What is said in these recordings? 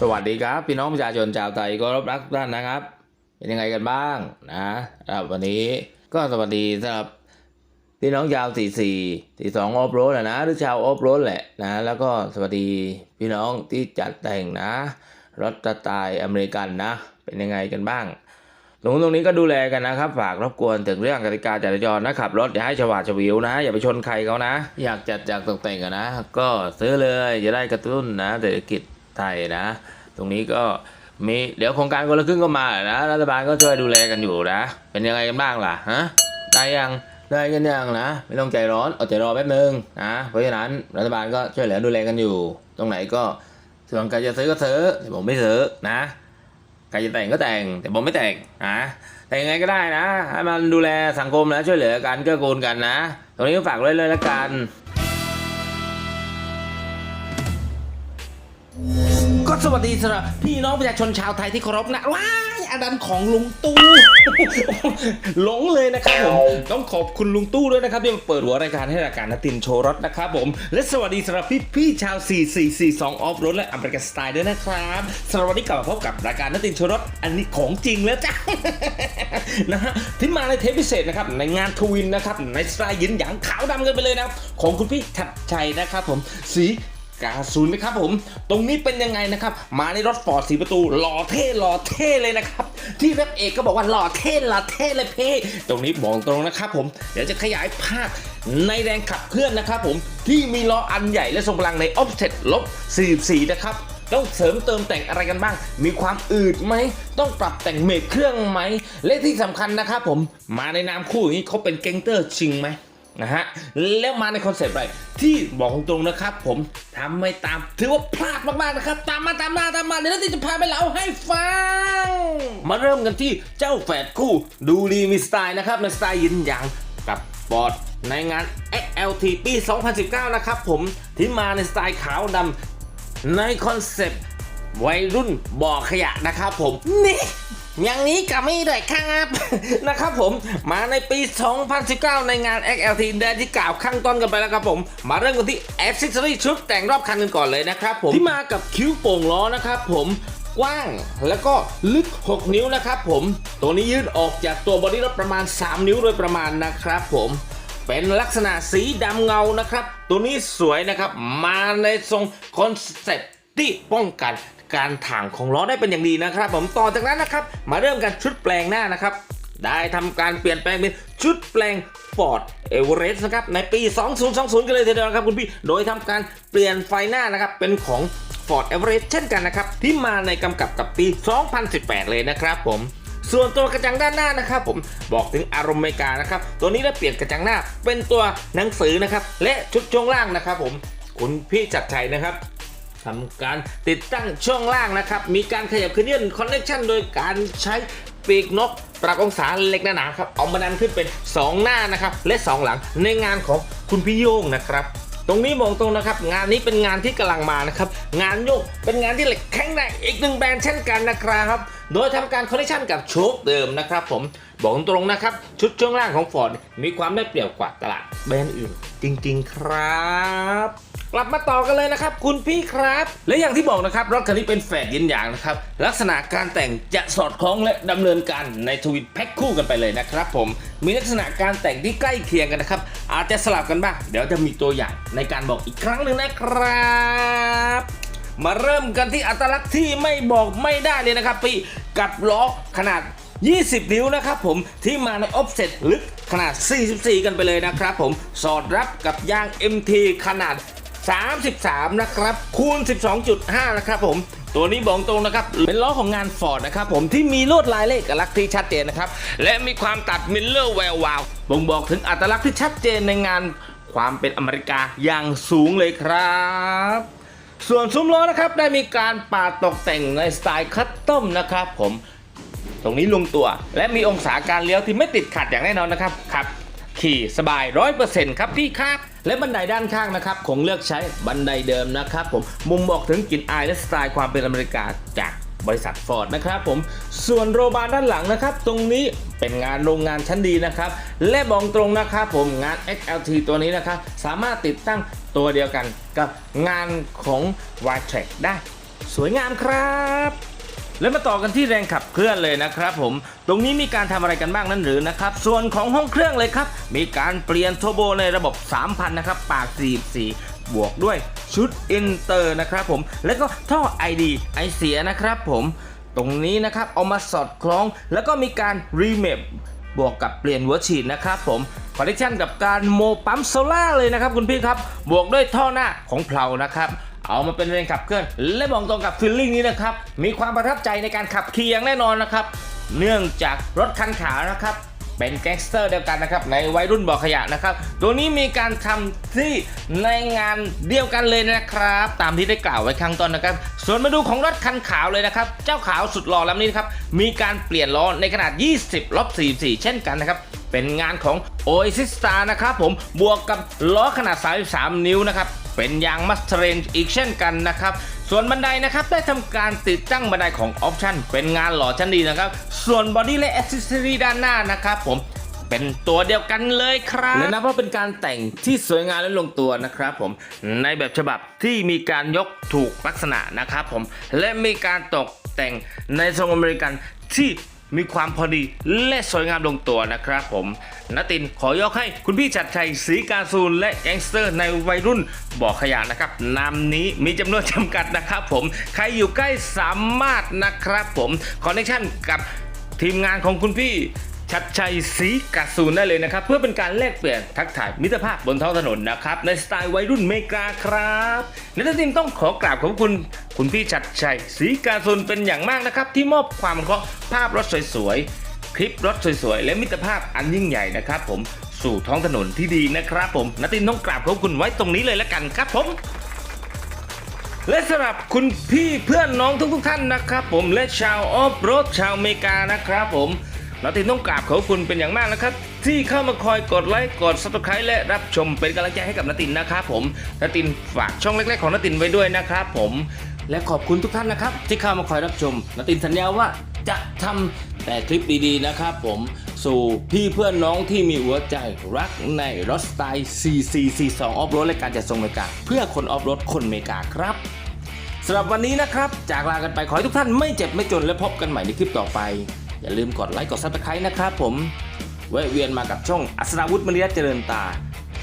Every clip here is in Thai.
สวัสดีครับ พี่น้องประชาชนชาวไทยก็รับรักท่านนะครับ เป็นยังไงกันบ้างนะครับวันนี้ก็สวัสดีสำหรับพี่น้องชาวสี่สี่สี่สองออฟโรดนะ หรือชาวออฟโรดแหละนะ แล้วก็สวัสดีพี่น้องที่จัดแต่งนะรถสไตล์อเมริกันนะ เป็นยังไงกันบ้างตรงตรงนี้ก็ดูแลกันนะครับ ฝากรบกวนถึงเรื่องกติกาจราจรนะขับรถอย่าให้ฉวาดฉวียวนะ อย่าไปชนใครเขานะ อยากจัดอยากตกแต่งกันนะ ก็ซื้อเลยจะได้กระตุ้นนะเศรษฐกิจ ไทยนะ ตรงนี้ก็มีเดี๋ยวโครงการคนละครึ่งก็มานะรัฐบาลก็ช่วยดูแลกันอยู่นะ เป็นยังไงกันบ้างล่ะฮะได้ยังได้กันยังนะ ไม่ต้องใจร้อนอดใจรอแป๊บนึงนะเพราะฉะนั้นรัฐบาลก็ช่วยเหลือดูแลกันอยู่ ตรงไหนก็ส่วนใครจะซื้อก็ซื้อแต่ผมไม่ซื้อนะใครจะแต่งก็แต่งแต่ผมไม่แต่งนะแต่ยังไงก็ได้นะให้มันดูแลสังคมนะช่วยเหลือกันเกื้อกูลกันนะ ตรงนี้ก็ฝากไว้เลยละกัน็สวัสดีสำหรับพี่น้องประชาชนชาวไทยที่เคารพนะว้ายอาดันของลุงตู้หลงเลยนะครับผมต้องขอบคุณลุงตู้ด้วยนะครับที่มาเปิดหัวรายการให้รายการนตินโชว์รถนะครับผมและสวัสดีสำหรับพี่พี่ชาว 4442 ออฟรถและอเมริกันสไตล์ด้วยนะครับสำหรับวันนี้กลับมาพบกับรายการนตินโชว์รถอันนี้ของจริงแล้วจ้ะนะฮะที่มาในเทปพิเศษนะครับในงานทวินนะครับในสไตล์ยินหยางขาวดำกันไปเลยนะครับของคุณพี่ชัดชัยนะครับผมสี กาซูนนะครับผม ตรงนี้เป็นยังไงนะครับ มาในรถฟอร์ดสีประตูหล่อเท่หล่อเท่เลยนะครับ ที่แรปเอกก็บอกว่าหล่อเท่หล่อเท่เลยเพ่ตรงนี้บอกตรงนะครับผม เดี๋ยวจะขยายภาพในแรงขับเคลื่อนนะครับผม ที่มีล้ออันใหญ่และทรงพลังใน offset ลบ44นะครับต้องเสริมเติมแต่งอะไรกันบ้าง มีความอืดไหม ต้องปรับแต่งเมคเครื่องไหม และที่สำคัญนะครับผม มาในนามคู่อย่างนี้เขาเป็นเกงเตอร์จริงไหม นะฮะแล้วมาในคอนเซปต์อะไรที่บอกตรงๆนะครับ ผมทำไม่ตามถือว่าพลาดมากๆนะครับ ตามมาตามมาตามมาเดี๋ยวนัทจะพาไปเล่าให้ฟัง มาเริ่มกันที่เจ้าแฝดคู่ดูดีมีสไตล์นะครับในสไตล์ยินหยางกับฟอดในงาน XLT ปี 2019 นะครับผมที่มาในสไตล์ขาวดำในคอนเซปต์วัยรุ่นบ่อขยะนะครับผมนี่ อย่างนี้ก็ไม่ได้ครับ นะครับผมมาในปี 2019 ในงาน XLT แดนที่กล่าวข้างต้นกันไปแล้วครับผม มาเริ่มกันที่ Accessory ชุดแต่งรอบคันกันก่อนเลยนะครับผมที่มากับคิ้วโป่งล้อนะครับผมกว้างแล้วก็ลึก 6 นิ้วนะครับผม ตัวนี้ยืดออกจากตัวบอดี้รถประมาณ 3 นิ้วโดยประมาณนะครับผมเป็นลักษณะสีดำเงานะครับ ตัวนี้สวยนะครับ มาในทรงคอนเซ็ปต์ ที่ป้องกันการถ่างของล้อได้เป็นอย่างดีนะครับ ผมต่อจากนั้นนะครับ มาเริ่มกันชุดแปลงหน้านะครับ ได้ทำการเปลี่ยนแปลงเป็นชุดแปลง Ford Everest นะครับในปี 2020 กันเลยทีเดียวนะครับคุณพี่ โดยทำการเปลี่ยนไฟหน้านะครับ เป็นของ Ford Everest เช่นกันนะครับ ที่มาในกำกับกับปี 2018 เลยนะครับผมส่วนตัวกระจังด้านหน้านะครับ ผมบอกถึงอารมณ์อเมริกานะครับ ตัวนี้ได้เปลี่ยนกระจังหน้าเป็นตัวหนังสือนะครับ และชุดช่วงล่างนะครับ ผมคุณพี่จัดชัยนะครับ ทำการติดตั้งช่วงล่างนะครับ มีการขยับเคลื่อนคอนเนคชันโดยการใช้ปีกนกปรับองศาเล็กหนาๆครับ เอามาดันขึ้นเป็น 2 หน้านะครับ และ 2 หลังในงานของคุณพี่โย่งนะครับ ตรงนี้มองตรงนะครับ งานนี้เป็นงานที่กำลังมานะครับ งานโยกเป็นงานที่เหล็กแข็งแรงอีกหนึ่งแบรนด์เช่นกันนะครับ โดยทำการคอนเนคชั่นกับโชคเดิมนะครับ ผมบอกตรงนะครับ ชุดช่วงล่างของ Ford มีความได้เปรียบกว่าตลาดแบรนด์อื่น จริง ๆ ครับ กลับมาต่อกันเลยนะครับ คุณพี่ครับ และอย่างที่บอกนะครับ รถคันนี้เป็นแฝดยินหยางนะครับ ลักษณะการแต่งจะสอดคล้องและดำเนินการในทวิตแพ็คคู่กันไปเลยนะครับผมมีลักษณะการแต่งที่ใกล้เคียงกันนะครับ อาจจะสลับกันบ้างเดี๋ยวจะมีตัวอย่างในการบอกอีกครั้งหนึ่งนะครับมาเริ่มกันที่อัตลักษณ์ที่ไม่บอกไม่ได้เลยนะครับพี่กับล้อขนาด 20 นิ้วนะครับผมที่มาในออฟเซ็ตลึก ขนาด 44 กันไปเลยนะครับผมสอดรับกับยาง MT ขนาด 33 นะครับ คูณ 12.5 นะครับผมตัวนี้บอกตรงนะครับ เป็นล้อของงาน Ford นะครับผมที่มีลวดลายเลขอักษณ์ที่ชัดเจนนะครับ และมีความตัดมิลเลอร์แวววาวบ่งบอกถึงอัตลักษณ์ที่ชัดเจนในงานความเป็นอเมริกาอย่างสูงเลยครับส่วนซุ้มล้อนะครับได้มีการปาดตกแต่งในสไตล์คัสตอมนะครับผม ตรงนี้ลงตัว และมีองศาการเลี้ยวที่ไม่ติดขัดอย่างแน่นอนนะครับขับขี่สบายร้อยเปอร์เซ็นต์ครับพี่ครับ และบันไดด้านข้างนะครับคงเลือกใช้บันไดเดิมนะครับผมมุมบอกถึงกลิ่นอายและสไตล์ความเป็นอเมริกาจากบริษัทฟอร์ดนะครับผมส่วนโรบาร์ด้านหลังนะครับ ตรงนี้เป็นงานโรงงานชั้นดีนะครับ และบอกตรงนะครับผมงาน XLT ตัวนี้นะครับสามารถติดตั้งตัวเดียวกันกับงานของ y t r a c ได้ สวยงามครับ แล้วมาต่อกันที่แรงขับเคลื่อนเลยนะครับผม ตรงนี้มีการทำอะไรกันบ้างนั้นหรือนะครับ ส่วนของห้องเครื่องเลยครับ มีการเปลี่ยนโทโบในระบบ 3,000 นะครับ ปาก 44 บวกด้วยชุดอินเตอร์นะครับผม แล้วก็ท่อ ID ไอเสียนะครับผม ตรงนี้นะครับเอามาสอดคล้อง แล้วก็มีการรีเมปบวกกับเปลี่ยนหัวฉีดนะครับผมคอนเนคชั่นกับการโมปั๊มโซล่าเลยนะครับคุณพี่ครับ บวกด้วยท่อหน้าของเพลานะครับ เอามาเป็นแรงขับเคลื่อน และบอกตรงกับฟีลลิ่งนี้นะครับ มีความประทับใจในการขับขี่อย่างแน่นอนนะครับ เนื่องจากรถคันขาวนะครับเป็นแก๊งสเตอร์เดียวกันนะครับในวัยรุ่นบ่อขยะนะครับ ตัวนี้มีการทำที่ในงานเดียวกันเลยนะครับ ตามที่ได้กล่าวไว้ข้งต้นนะครับ ส่วนมาดูของรถคันขาวเลยนะครับ เจ้าขาวสุดหล่อลำนี้นะครับมีการเปลี่ยนล้อในขนาด 20ลบ44 เช่นกันนะครับ เป็นงานของ Oasis Star นะครับผมบวกกับล้อขนาด 33 นิ้วนะครับ เป็นยาง Must Range อีกเช่นกันนะครับ ส่วนบันไดนะครับได้ทำการติดตั้งบันไดของ Option เป็นงานหล่อชั้นดีนะครับ ส่วนบอดี้และ Accessory ด้านหน้านะครับผมเป็นตัวเดียวกันเลยครับและนับว่าเป็นการแต่งที่สวยงามและลงตัวนะครับผมในแบบฉบับที่มีการยกถูกลักษณะนะครับผมและมีการตกแต่งในทรงอเมริกันที่ มีความพอดีและสวยงามลงตัวนะครับผมนตินขอยกให้คุณพี่ชัดชัยศรีกาซูลและแก๊งสเตอร์ในวัยรุ่นบ่อขยะนะครับนามนี้มีจำนวนจำกัดนะครับผมใครอยู่ใกล้สามารถนะครับผมคอนเนคชั่นกับทีมงานของคุณพี่ ชัดชัยศรีกาซูนได้เลยนะครับ เพื่อเป็นการแลกเปลี่ยนทักทายมิตรภาพบนท้องถนนนะครับ ในสไตล์วัยรุ่นเมกาครับและท่านต้องขอกราบขอบคุณ คุณพี่ชัดชัยศรีกาซูนเป็นอย่างมากนะครับ ที่มอบความเคาะภาพรถสวยๆ คลิปรถสวยๆ และมิตรภาพอันยิ่งใหญ่นะครับ ผมสู่ท้องถนนที่ดีนะครับผมนัตตินต้องกราบขอบคุณไว้ตรงนี้เลยละกันครับผมและสำหรับคุณพี่เพื่อนน้องทุกๆท่านนะครับ ผมและชาวออฟโรดชาวอเมริกานะครับผม นาตินต้องกราบขอบคุณเป็นอย่างมากนะครับ ที่เข้ามาคอยกดไลค์กด subscribe และรับชมเป็นกำลังใจให้กับนาตินนะครับผมนาตินฝากช่องเล็กๆของนาตินไว้ด้วยนะครับ ผมและขอบคุณทุกท่านนะครับ ที่เข้ามาคอยรับชมนาตินสัญญาว่าจะทำแต่คลิปดีๆนะครับ ผมสู่พี่เพื่อนน้องที่มีหัวใจรักในรถสไตล์ CC42 ออฟโรดและการจัดส่งเมกาเพื่อคนออฟโรดคนเมกาครับสำหรับวันนี้นะครับ จากลากันไปขอให้ทุกท่านไม่เจ็บไม่จนและพบกันใหม่ในคลิปต่อไป อย่าลืมกดไลค์กดซับสไครต์นะครับผมแวะเวียนมากับช่องอัศนาวุฒิมณีรัตน์เจริญตา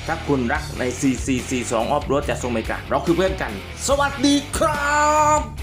ถ้าคุณรักใน CCC2 ออฟโรดจากทรงอเมริกาเราคือเพื่อนกัน สวัสดีครับ